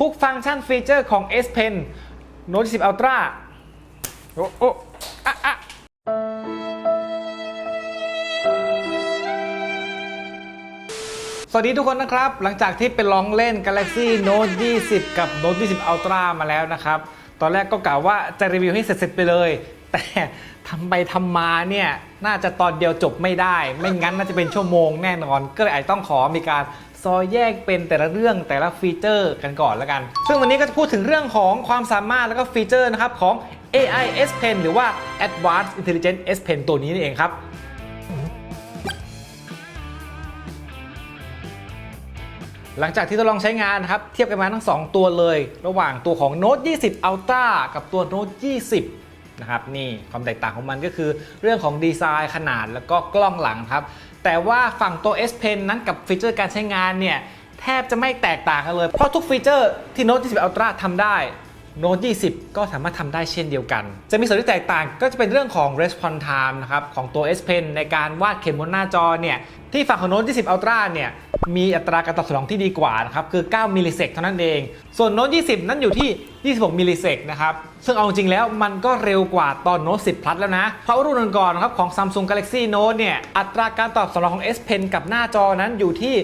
ทุกฟังก์ชันฟีเจอร์ของ S Pen Note 10 Ultra โอ้โอ้อะอะสวัสดีทุกคนนะครับ หลังจากที่ไปลองเล่น Galaxy Note 20 กับ Note 20 Ultra มาแล้วนะครับ ตอนแรกก็กล่าวว่าจะรีวิวให้เสร็จๆไปเลย แต่ทำไปทำมาเนี่ย น่าจะตอนเดียวจบไม่ได้ ไม่งั้นน่าจะเป็นชั่วโมงแน่นอน ก็เลยอาจต้องขอมีการ ซอยแยกเป็นแต่ละเรื่องแต่ละฟีเจอร์กันก่อนแล้วกัน ซึ่งวันนี้ก็จะพูดถึงเรื่องของความสามารถแล้วก็ฟีเจอร์นะครับของ AI S Pen หรือว่า Advanced Intelligent S Pen ตัวนี้นี่เองครับหลังจากที่ทดลองใช้งานนะครับ เทียบกันมาทั้ง 2 ตัวเลย ระหว่างตัวของ Note 20 Ultra กับตัว Note 20 นะครับนี่ความแตกต่างของมันก็คือ เรื่องของดีไซน์ขนาดแล้วก็กล้องหลังครับ แต่ว่าฝั่งตัว S Pen นั้นกับฟีเจอร์การใช้งานเนี่ยแทบจะไม่แตกต่างกันเลย เพราะทุกฟีเจอร์ที่ Note 20 Ultra ทำได้ Note 20 ก็สามารถทำได้เช่นเดียวกัน จะมีส่วนที่แตกต่างก็จะเป็นเรื่องของ response time นะครับของตัว S Pen ในการวาดเขียนบนหน้าจอเนี่ยที่ฝั่งของ Note 20 Ultra เนี่ยมีอัตราการตอบสนองที่ดีกว่านะครับคือ 9 มิลลิเซกเท่านั้นเอง ส่วน Note 20 นั้นอยู่ที่ 26 มิลลิเซกนะครับซึ่งเอาจริงแล้วมันก็เร็วกว่าตอน Note 10 Plus แล้วนะ เพราะรุ่นก่อนๆนะครับของ Samsung Galaxy Note เนี่ยอัตราการตอบสนองของ S Pen กับหน้าจอนั้นอยู่ที่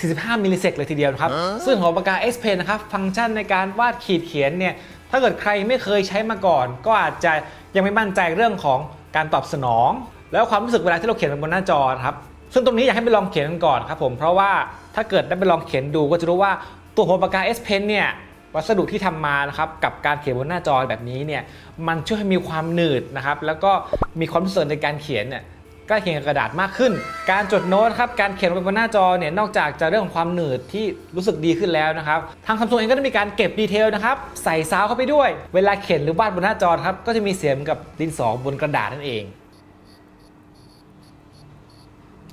45 มิลลิเซกเลยทีเดียวนะครับ ซึ่งของปากกา S Pen นะครับ ฟังก์ชันในการวาดขีดเขียนเนี่ย ถ้าเกิดใครไม่เคยใช้มาก่อน ก็อาจจะยังไม่มั่นใจเรื่องของการตอบสนอง แล้วความรู้สึกเวลาที่เราเขียนบนหน้าจอนะครับ ซึ่งตรงนี้อยากให้ไปลองเขียนกันก่อนครับผม เพราะว่าถ้าเกิดได้ไปลองเขียนดูก็จะรู้ว่าตัวหัวปากกา S Pen เนี่ยวัสดุที่ทำมานะครับกับการเขียนบนหน้าจอแบบนี้เนี่ยมันช่วยให้มีความหนืดนะครับแล้วก็มีความรู้สึกในการเขียนเนี่ย ใกล้เคียงกับกระดาษมากขึ้น การจดโน้ตครับการเขียนลงบนหน้าจอเนี่ยนอกจากจะเรื่องของความหนืดที่รู้สึกดีขึ้นแล้วนะครับทางซัมซุงเองก็ได้มีการเก็บดีเทลนะครับใส่ซาวเข้าไปด้วย เวลาเขียนหรือวาดบนหน้าจอครับก็จะมีเสียงกับดินสอบนกระดาษนั่นเอง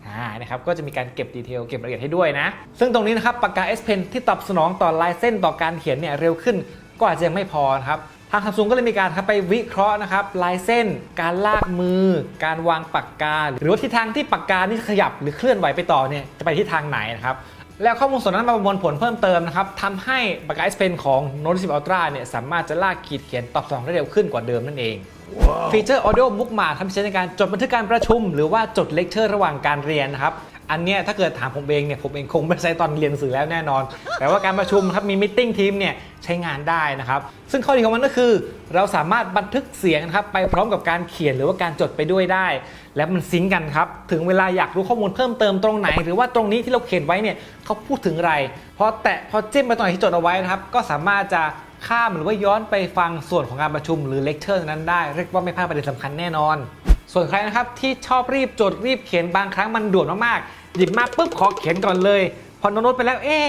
อ่านะครับก็จะมีการเก็บดีเทลเก็บรายละเอียดให้ด้วยนะ ซึ่งตรงนี้นะครับปากกา S Pen ที่ตอบสนองต่อลายเส้นต่อการเขียนเนี่ยเร็วขึ้นก็อาจจะยังไม่พอครับ ทางซัมซุงก็เลยมีการครับไปวิเคราะห์นะครับลายเส้น การลากมือ การวางปากกา หรือว่าทิศทางที่ปากกานี่ขยับหรือเคลื่อนไหวไปต่อเนี่ยจะไปทิศทางไหนนะครับแล้วข้อมูลส่วนนั้นมาประมวลผลเพิ่มเติมนะครับทำให้ปากกา S Pen ของ Note 10 Ultra เนี่ยสามารถจะลากขีดเขียนตอบสนองได้เร็วขึ้นกว่าเดิมนั่นเอง ฟีเจอร์ Audio Bookmark ทำใช้ในการจดบันทึกการประชุม หรือว่าจดเลคเชอร์ระหว่างการเรียนนะครับ อันเนี้ยถ้าเกิดถามผมเองเนี่ยผมเองคงไม่ใช้ตอนเรียนหนังสือแล้วแน่นอน แต่ว่าการประชุมครับมีมิ팅ทีมเนี่ยใช้งานได้นะครับ ซึ่งข้อดีของมันก็คือ เราสามารถบันทึกเสียงนะครับไปพร้อมกับการเขียนหรือว่าการจดไปด้วยได้ และมันซิงก์กันครับ ถึงเวลาอยากรู้ข้อมูลเพิ่มเติมตรงไหน หรือว่าตรงนี้ที่เราเขียนไว้เนี่ยเขาพูดถึงอะไรพอแตะพอจิ้มไปตรงไหนที่จดเอาไว้นะครับก็สามารถจะข้ามหรือว่าย้อนไปฟังส่วนของการประชุมหรือเลคเชอร์นั้นได้ เรียกว่าไม่พลาดประเด็นสำคัญแน่นอน ส่วนใครนะครับที่ชอบรีบจดรีบเขียนบางครั้งมันด่วนมากๆหยิบมาปุ๊บขอเขียนก่อนเลย พอโน้ตไปแล้วเอ๊ะ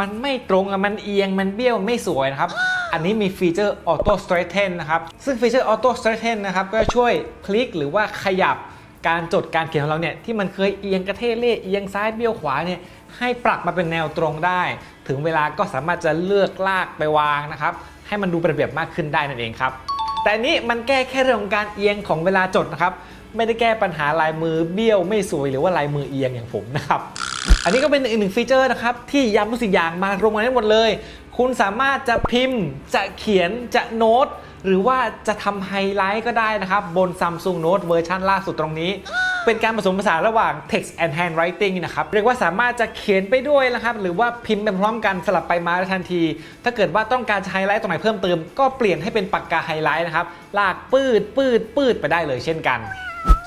มันไม่ตรงอะมันเอียงมันเบี้ยวไม่สวยนะครับ อันนี้มีฟีเจอร์ Auto Straighten นะครับ ซึ่งฟีเจอร์ Auto Straighten นะครับ ก็ช่วยคลิกหรือว่าขยับการจดการเขียนของเราเนี่ย ที่มันเคยเอียงกระเทเล่เอียงซ้ายเบี้ยวขวาเนี่ย ให้ปรับมาเป็นแนวตรงได้ ถึงเวลาก็สามารถจะเลือกลากไปวางนะครับ ให้มันดูเป็นระเบียบมากขึ้นได้นั่นเองครับ แต่นี้มันแก้แค่เรื่องของการเอียงของเวลาจดนะครับ ไม่ได้แก้ปัญหาลายมือเบี้ยวไม่สวยหรือว่าลายมือเอียงอย่างผมนะครับ อันนี้ก็เป็นอีกหนึ่งฟีเจอร์นะครับที่ย้ำทุกสิ่งอย่างมารวมกันให้หมดเลย คุณสามารถจะพิมพ์จะเขียนจะโน้ต หรือว่าจะทำไฮไลท์ก็ได้นะครับบน Samsung Note เวอร์ชันล่าสุดตรงนี้ เป็นการผสมผสานระหว่าง text and handwriting นะครับ เรียกว่าสามารถจะเขียนไปด้วยนะครับ หรือว่าพิมพ์ไปพร้อมกันสลับไปมาได้ทันที ถ้าเกิดว่าต้องการจะไฮไลท์ตรงไหนเพิ่มเติม ก็เปลี่ยนให้เป็นปากกาไฮไลท์นะครับ ลากปืดปืดปืดไปได้เลยเช่นกัน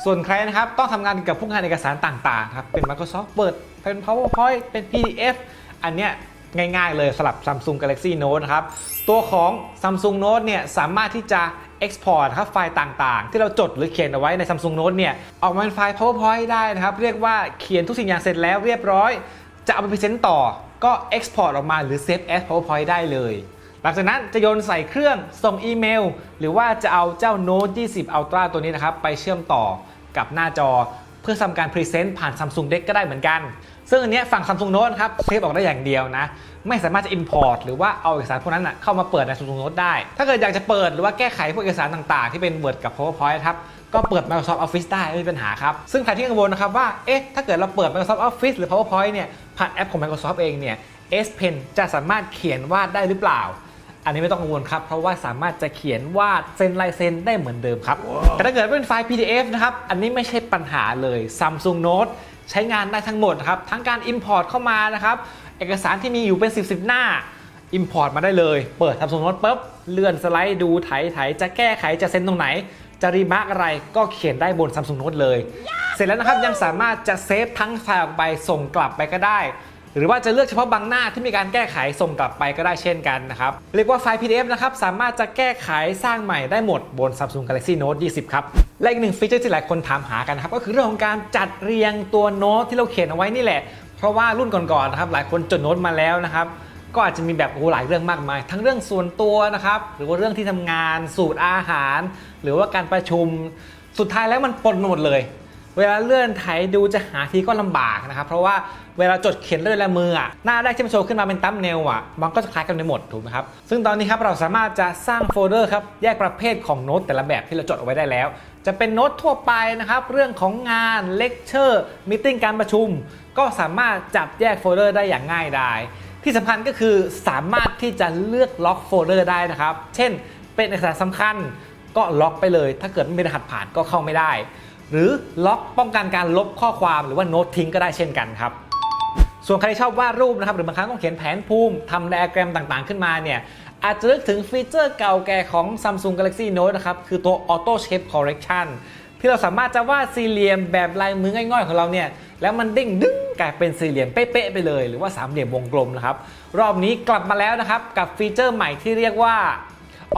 ส่วนใครนะครับต้องทำงานเกี่ยวกับพวกงานเอกสารต่างๆครับเป็น Microsoft Word เป็น PowerPoint เป็น PDF อันเนี้ย ง่ายๆ เลยสำหรับ Samsung Galaxy Note นะครับ ตัวของ Samsung Note เนี่ยสามารถที่จะ Export ครับไฟล์ต่างๆ ที่เราจดหรือเขียนเอาไว้ใน Samsung Note เนี่ยออกมาเป็นไฟล์ PowerPoint ได้นะครับ เรียกว่าเขียนทุกสิ่งอย่างเสร็จแล้วเรียบร้อย จะเอาไปพรีเซนต์ต่อก็ Export ออกมาหรือ Save as PowerPoint ได้เลยหลังจากนั้นจะโยนใส่เครื่องส่งอีเมล หรือว่าจะเอาเจ้า Note 20 Ultra ตัวนี้นะครับ ไปเชื่อมต่อกับหน้าจอ พื่อทำการพรีเซนต์ผ่าน Samsung Deck ก็ได้เหมือนกัน ซึ่งอันนี้ฝั่ง Samsung Note ครับเซฟออกได้อย่างเดียวนะ ไม่สามารถจะ Import หรือว่าเอาเอกสารพวกนั้นนะเข้ามาเปิดใน Samsung Note ได้ ถ้าเกิดอยากจะเปิดหรือว่าแก้ไขพวกเอกสารต่างๆ ที่เป็น Word กับ PowerPoint ครับก็เปิด Microsoft Office ได้ไม่มีปัญหาครับ ซึ่งใครที่กังวลนะครับว่าเอ๊ะถ้าเกิดเราเปิด Microsoft Office หรือ PowerPoint เนี่ยผ่านแอปของ Microsoft เองเนี่ย S Pen จะสามารถเขียนวาดได้หรือเปล่า อันนี้ไม่ต้องกังวลครับ เพราะว่าสามารถจะเขียนวาดเซ็นลายเซ็นได้เหมือนเดิมครับ แต่ถ้าเกิดเป็นไฟล์ PDF นะครับ อันนี้ไม่ใช่ปัญหาเลย Samsung Note ใช้งานได้ทั้งหมดนะครับ ทั้งการ Import เข้ามานะครับ เอกสารที่มีอยู่เป็น 10 10หน้า Import มาได้เลย เปิด Samsung Note ปุ๊บ เลื่อนสไลด์ดูไถไถจะแก้ไขจะเซ็นตรงไหน จะรีมาร์กอะไรก็เขียนได้บน Samsung Note เลย เสร็จแล้วนะครับยังสามารถจะเซฟทั้งไฟล์ออกไปส่งกลับไปก็ได้ หรือว่าจะเลือกเฉพาะบางหน้าที่มีการแก้ไขส่งกลับไปก็ได้เช่นกันนะครับ เรียกว่าไฟล์ PDF นะครับ สามารถจะแก้ไขสร้างใหม่ได้หมดบน Samsung Galaxy Note 20 ครับ และอีกหนึ่งฟีเจอร์ที่หลายคนถามหากันนะครับ ก็คือเรื่องของการจัดเรียงตัวโน้ตที่เราเขียนเอาไว้นี่แหละ เพราะว่ารุ่นก่อนๆนะครับหลายคนจดโน้ตมาแล้วนะครับก็อาจจะมีแบบโอ้หหลายเรื่องมากมาย ทั้งเรื่องส่วนตัวนะครับหรือว่าเรื่องที่ทำงานสูตรอาหาร หรือว่าการประชุมสุดท้ายแล้วมันปนหมดเลย เวลาเลื่อนไถดูจะหาทีก็ลำบากนะครับเพราะว่าเวลาจดเขียนด้วยลายมืออะหน้าแรกที่มันโชว์ขึ้นมาเป็นตั้มเนลอะมันก็จะคล้ายกันไปหมดถูกไหมครับซึ่งตอนนี้ครับเราสามารถจะสร้างโฟลเดอร์ครับแยกประเภทของโน้ตแต่ละแบบที่เราจดเอาไว้ได้แล้ว จะเป็นโน้ตทั่วไปนะครับเรื่องของงานเลคเชอร์มิ팅การประชุม ก็สามารถจับแยกโฟลเดอร์ได้อย่างง่ายดายที่สำคัญก็คือสามารถที่จะเลือกล็อกโฟลเดอร์ได้นะครับเช่น เป็นเอกสารสำคัญก็ล็อกไปเลย ถ้าเกิดไม่มีรหัสผ่านก็เข้าไม่ได้ หรือล็อกป้องกันการลบข้อความหรือว่าโน้ตทิ้งก็ได้เช่นกันครับส่วนใครที่ชอบวาดรูปนะครับหรือบางครั้งต้องเขียนแผนภูมิทำไดอะแกรมต่างๆ ขึ้นมาเนี่ยอาจจะนึกถึงฟีเจอร์เก่าแก่ของ Samsung Galaxy Note นะครับคือตัว Auto Shape Correction ที่เราสามารถจะวาดสี่เหลี่ยมแบบลายมือง่อยๆ ของเราเนี่ยแล้วมันเด้งดึงกลายเป็นสี่เหลี่ยมเป๊ะๆไปเลย หรือว่าสามเหลี่ยมวงกลมนะครับรอบนี้กลับมาแล้วนะครับกับฟีเจอร์ใหม่ที่เรียกว่า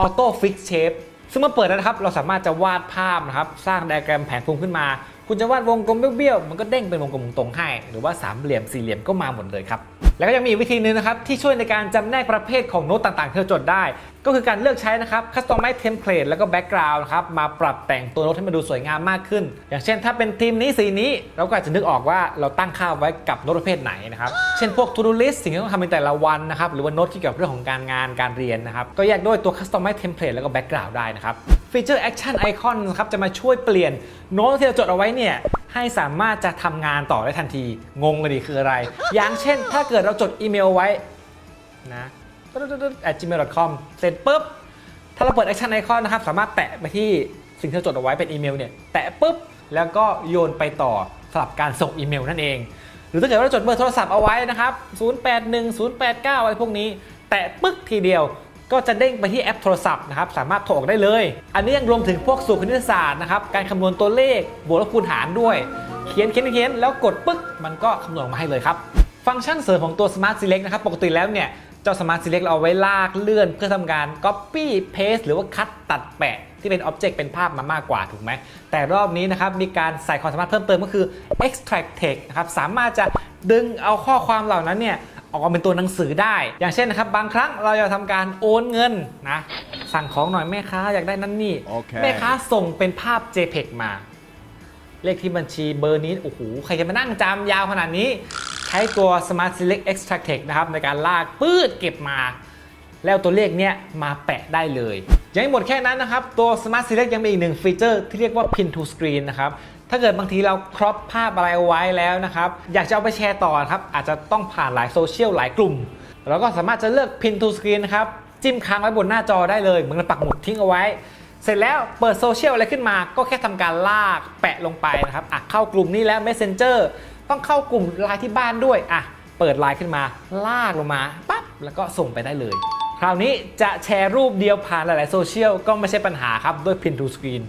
Auto Fix Shape ซึ่งเมื่อเปิดนะครับเราสามารถจะวาดภาพนะครับสร้างไดอะแกรมแผนภูมิขึ้นมา คุณจะวาดวงกลมเบี้ยวๆมันก็เด้งเป็นวงกลมตรงๆให้ หรือว่าสามเหลี่ยมสี่เหลี่ยมก็มาหมดเลยครับ แล้วก็ยังมีวิธีหนึงนะครับที่ช่วยในการจำแนกประเภทของโน้ตต่างๆที่เราจดได้ ก็คือการเลือกใช้นะครับ Customize Template แล้วก็ Background นะครับมาปรับแต่งตัวโน้ตให้มันดูสวยงามมากขึ้น อย่างเช่นถ้าเป็นทีมนี้สีนี้เราก็อาจจะนึกออกว่าเราตั้งค่าไว้กับโน้ตประเภทไหนนะครับ เช่นพวก To Do List สิ่งที่ต้องทำในแต่ละวันนะครับหรือว่าโน้ตที่เกี่ยวกับเรื่องของการงานการเรียนนะครับก็แยกด้วยตัว Customize Template แล้วก็ Background ได้นะครับฟีเจอร์ Action Icon นครับจะมาช่วยเปลี่ยนโน้ตที่เราจดเอาไว้เนี่ย ให้สามารถจะทำงานต่อได้ทันที งงเลยดิคืออะไร อย่างเช่น ถ้าเกิดเราจดอีเมลไว้นะ gmail.com เสร็จปุ๊บ ถ้าเราเปิด Action Icon นะครับ สามารถแตะไปที่สิ่งที่เราจดเอาไว้เป็นอีเมลเนี่ย แตะปุ๊บ แล้วก็โยนไปต่อสำหรับการส่งอีเมลนั่นเอง หรือถ้าเกิดว่าเราจดเบอร์โทรศัพท์เอาไว้นะครับ 081 089 อะไรพวกนี้ แตะปึ๊กทีเดียว ก็จะเด้งไปที่แอปโทรศัพท์นะครับสามารถโทรออกได้เลย อันนี้ยังรวมถึงพวกสูตรคณิตศาสตร์นะครับการคำนวณตัวเลขบวกลบคูณหารด้วย เขียนเขียนเขียนแล้วกดปึ๊กมันก็คำนวณออกมาให้เลยครับ ฟังก์ชันเสริมของตัว Smart Select นะครับปกติแล้วเนี่ยเจ้า Smart Select เราเอาไว้ลากเลื่อนเพื่อทำการ Copy Paste หรือว่าคัดตัดแปะที่เป็น Object เป็นภาพมามากกว่าถูกไหม แต่รอบนี้นะครับ มีการใส่ความสามารถเพิ่มเติมก็คือ Extract Text นะครับ สามารถจะดึงเอาข้อความเหล่านั้นเนี่ย ออกมาเป็นตัวหนังสือได้ อย่างเช่นนะครับ บางครั้งเราจะทำการโอนเงินนะ สั่งของหน่อยแม่ค้าอยากได้นั่นนี่โอเคแม่ค้าส่งเป็นภาพ JPEG มา เลขที่บัญชีเบอร์นี้ โอ้โห ใครจะมานั่งจำยาวขนาดนี้ ใช้ตัว Smart Select Extract Text นะครับ ในการลากปื้ดเก็บมา แล้วตัวเลขเนี้ยมาแปะได้เลย ยังไม่หมดแค่นั้นนะครับ ตัว Smart Select ยังมีอีกหนึ่งฟีเจอร์ที่เรียกว่า Pin to Screen นะครับ ถ้าเกิดบางทีเราครอปภาพอะไรไว้แล้วนะครับ อยากจะเอาไปแชร์ต่อครับ อาจจะต้องผ่านหลายโซเชียลหลายกลุ่มเราก็สามารถจะเลือก Pin to Screen นะครับ จิ้มค้างไว้บนหน้าจอได้เลยเหมือนเราปักหมุดทิ้งเอาไว้ เสร็จแล้วเปิดโซเชียลอะไรขึ้นมา ก็แค่ทำการลากแปะลงไปนะครับอะเข้ากลุ่มนี้แล้ว Messenger ต้องเข้ากลุ่มไลน์ที่บ้านด้วยอะเปิดไลน์ขึ้นมา ลากลงมาปั๊บแล้วก็ส่งไปได้เลย คราวนี้จะแชร์รูปเดียวผ่านหลาย ๆ โซเชียลก็ไม่ใช่ปัญหาครับด้วย Pin to Screen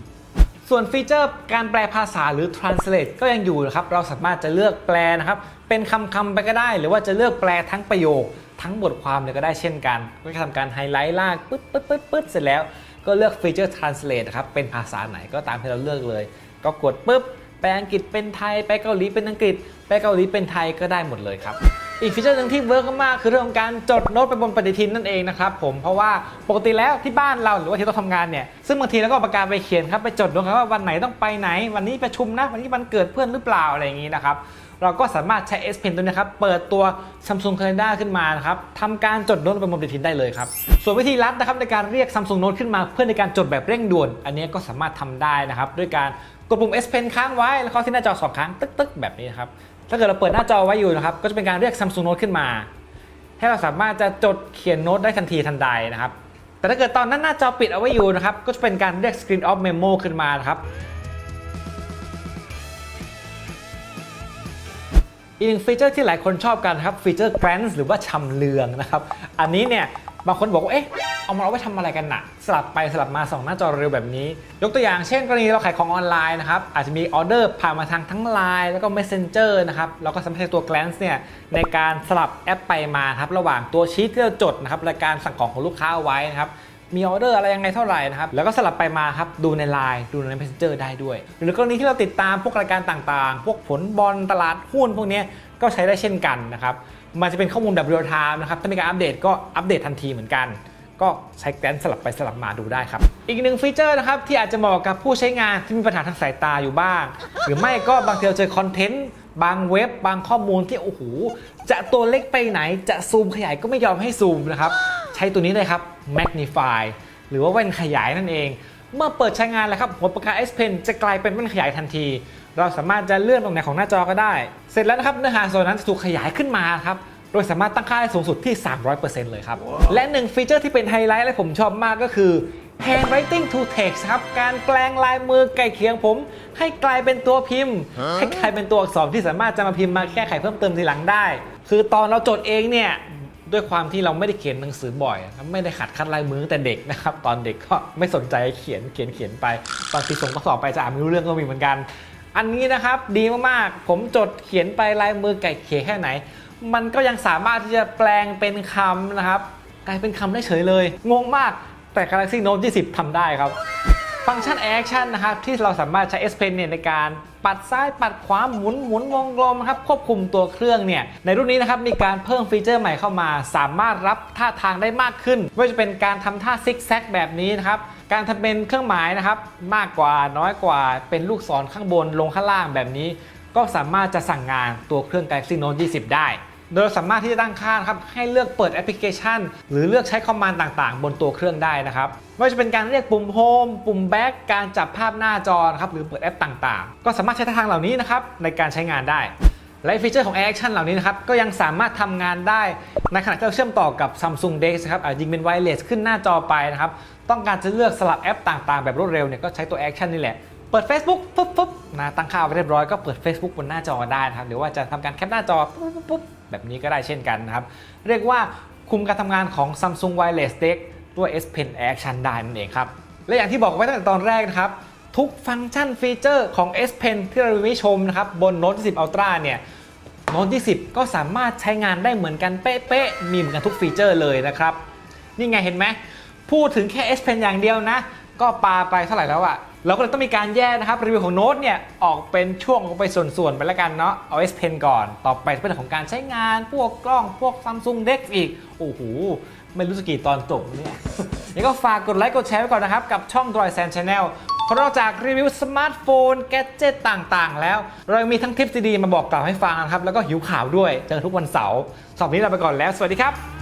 ส่วนฟีเจอร์การแปลภาษาหรือ translate ก็ยังอยู่นะครับ เราสามารถจะเลือกแปลนะครับ เป็นคำคำๆไปก็ได้ หรือว่าจะเลือกแปลทั้งประโยค ทั้งบทความเลยก็ได้เช่นกัน ก็จะทำการไฮไลท์ลากปึ๊ดปึ๊ดปึ๊ดปึ๊ดเสร็จแล้ว ก็เลือกฟีเจอร์ translate นะครับ เป็นภาษาไหนก็ตามที่เราเลือกเลย ก็กดปุ๊บแปลอังกฤษเป็นไทย แปลเกาหลีเป็นอังกฤษ แปลเกาหลีเป็นไทยก็ได้หมดเลยครับ อีกฟีเจอร์หนึ่งที่เวิร์กมากคือเรื่องของการจดโน้ตไปบนปฏิทินนั่นเองนะครับผมเพราะว่าปกติแล้วที่บ้านเราหรือว่าที่เราทำงานเนี่ยซึ่งบางทีเราก็เอาปากกาไปเขียนครับไปจดลงครับว่าวันไหนต้องไปไหน วันนี้ประชุมนะวันนี้วันเกิดเพื่อนหรือเปล่าอะไรอย่างนี้นะครับเราก็สามารถใช้ S Pen ตัวนี้ครับ เปิดตัว Samsung Calendar ขึ้นมานะครับทำการจดโน้ตไปบนปฏิทินได้เลยครับ ส่วนวิธีลัดนะครับในการเรียก Samsung Note ขึ้นมาเพื่อในการจดแบบเร่งด่วน อันนี้ก็สามารถทำได้นะครับ ด้วยการกดปุ่ม S Pen ค้างไว้ แล้วเข้าที่หน้าจอสองครั้งตึ๊กๆ แบบนี้นครับ ถ้าเกิดเราเปิดหน้าจอไว้อยู่นะครับ ก็จะเป็นการเรียก Samsung Note ขึ้นมา ให้เราสามารถจะจดเขียนโน้ตได้ทันทีทันใดนะครับ แต่ถ้าเกิดตอนนั้นหน้าจอปิดเอาไว้อยู่นะครับ ก็จะเป็นการเรียก Screen of Memo ขึ้นมานะครับอีกหนึ่งฟีเจอร์ที่หลายคนชอบกันครับฟีเจอร์ glance หรือว่าชำเลืองนะครับ อันนี้เนี่ยบางคนบอกว่าเอ๊ะ เอามาเอาไว้ทำอะไรกันนะสลับไปสลับมาสองหน้าจอเร็วแบบนี้ ยกตัวอย่างเช่นกรณีเราขายของออนไลน์นะครับอาจจะมีออเดอร์ผ่านมาทางทั้ง Line แล้วก็ Messenger นะครับเราก็สามารถใช้ตัว glance เนี่ยในการสลับแอปไปมาครับระหว่างตัวชีตที่เราจดนะครับรายการสั่งของของลูกค้าเอาไว้นะครับมีออเดอร์อะไรยังไงเท่าไหร่นะครับแล้วก็สลับไปมาครับดูใน Line ดูใน Messenger ได้ด้วย หรือกรณีที่เราติดตามพวกรายการต่างๆ พวกผลบอลตลาดหุ้นพวกนี้ก็ใช้ได้เช่นกันนะครับมันจะเป็นข้อมูลแบบเรียลไทม์นะครับถ้ามีการอัปเดตก็อัปเดตทันทีเหมือนกัน ก็ใช้แกนสลับไปสลับมาดูได้ครับ อีกหนึ่งฟีเจอร์นะครับที่อาจจะเหมาะกับผู้ใช้งานที่มีปัญหาทางสายตาอยู่บ้าง หรือไม่ก็บางทีเราเจอคอนเทนต์บางเว็บบางข้อมูลที่โอ้โหจะตัวเล็กไปไหนจะซูมขยายก็ไม่ยอมให้ซูมนะครับใช้ตัวนี้เลยครับ magnify หรือว่าแว่นขยายนั่นเอง เมื่อเปิดใช้งานแล้วครับหัวปากกา S Pen จะกลายเป็นแว่นขยายทันที เราสามารถจะเลื่อนตรงไหนของหน้าจอก็ได้ เสร็จแล้วนะครับเนื้อหาส่วนนั้นจะถูกขยายขึ้นมาครับ โดยสามารถตั้งค่าได้สูงสุดที่ 300%เลยครับ และหนึ่งฟีเจอร์ที่เป็นไฮไลท์และผมชอบมากก็คือ handwriting to text ครับ การแปลงลายมือไก่เคียงผม ให้กลายเป็นตัวพิมพ์ ให้กลายเป็นตัวอักษรที่สามารถจะมาพิมพ์มาแก้ไขเพิ่มเติมทีหลังได้ คือตอนเราจดเองเนี่ยด้วยความที่เราไม่ได้เขียนหนังสือบ่อยนะครับไม่ได้ขัดคัดลายมือตั้งแต่เด็กนะครับ ตอนเด็กก็ไม่สนใจเขียนเขียนเขียนไป ตอนปีส่งข้อสอบไปจะอ่านไม่รู้เรื่องก็มีเหมือนกัน อันนี้นะครับดีมากๆ ผมจดเขียนไปลายมือไก่เขียแค่ไหน มันก็ยังสามารถที่จะแปลงเป็นคำนะครับกลายเป็นคำได้เฉยเลย งงมากแต่ Galaxy Note 20ทำได้ครับ ฟังก์ชัน Action นะครับ ที่เราสามารถใช้ S Pen เนี่ยในการปัดซ้ายปัดขวาหมุนหมุนวงกลมนะครับควบคุมตัวเครื่องเนี่ยในรุ่นนี้นะครับมีการเพิ่มฟีเจอร์ใหม่เข้ามา สามารถรับท่าทางได้มากขึ้นไม่ว่าจะเป็นการทำท่าซิกแซกแบบนี้นะครับการทำเป็นเครื่องหมายนะครับมากกว่าน้อยกว่าเป็นลูกศรข้างบนลงข้างล่างแบบนี้ ก็สามารถจะสั่งงานตัวเครื่อง Galaxy Note 20 ได้ โดยสามารถที่จะตั้งค่านะครับให้เลือกเปิดแอปพลิเคชัน หรือเลือกใช้คอมมานด์ต่างๆ บนตัวเครื่องได้นะครับไม่ว่าจะเป็นการเรียกปุ่มโฮมปุ่มแบ็กการจับภาพหน้าจอครับหรือเปิดแอปต่างๆ ก็สามารถใช้ทางเหล่านี้นะครับในการใช้งานได้และฟีเจอร์ของ Air Action เหล่านี้นะครับก็ยังสามารถทำงานได้ในขณะที่เราเชื่อมต่อกับ Samsung Dex ครับอาจยิงเป็นไวเลสขึ้นหน้าจอไปนะครับต้องการจะเลือกสลับแอปต่างๆ แบบรวดเร็วเนี่ยก็ใช้ตัว Action นี่แหละ เปิด Facebook ปุ๊บปุ๊บนะตั้งค่าไว้เรียบร้อยก็เปิด Facebook บนหน้าจอได้นะครับหรือว่าจะทำการแคปหน้าจอปุ๊บปุ๊บแบบนี้ก็ได้เช่นกันนะครับ เรียกว่าคุมการทำงานของ Samsung Wireless Deck ด้วย S Pen Action ได้นั่นเองครับ และอย่างที่บอกไว้ตั้งแต่ตอนแรกนะครับ ทุกฟังก์ชันฟีเจอร์ของ S Pen ที่เราได้ชมนะครับบน Note 10 Ultra เนี่ยโน้ตที่ 10 ก็สามารถใช้งานได้เหมือนกันเป๊ะๆมีเหมือนกันทุกฟีเจอร์เลยนะครับ นี่ไงเห็นไหม พูดถึงแค่ S Pen อย่างเดียวนะ ก็ปาไปเท่าไหร่แล้วอะ เราก็เลยต้องมีการแยกนะครับรีวิวของโน้ตเนี่ยออกเป็นช่วงไปส่วนๆไปแล้วกันเนาะเอา S Pen ก่อน ต่อไปเป็นเรื่องของการใช้งาน พวกกล้องพวก Samsung Dex อีก โอ้โห ไม่รู้จะกี่ตอนจบเนี่ยยังก็ฝากกดไลค์กดแชร์ไว้ก่อนนะครับ กับช่อง Droid Sand Channel เพราะนอกจากรีวิวสมาร์ทโฟน แกดเจิตต่างๆ แล้ว เรายังมีทั้งทิปดีๆมาบอกกล่าวให้ฟังนะครับแล้วก็หิวข่าวด้วยเจอทุกวันเสาร์สอบนี้ลาไปก่อนแล้ว สวัสดีครับ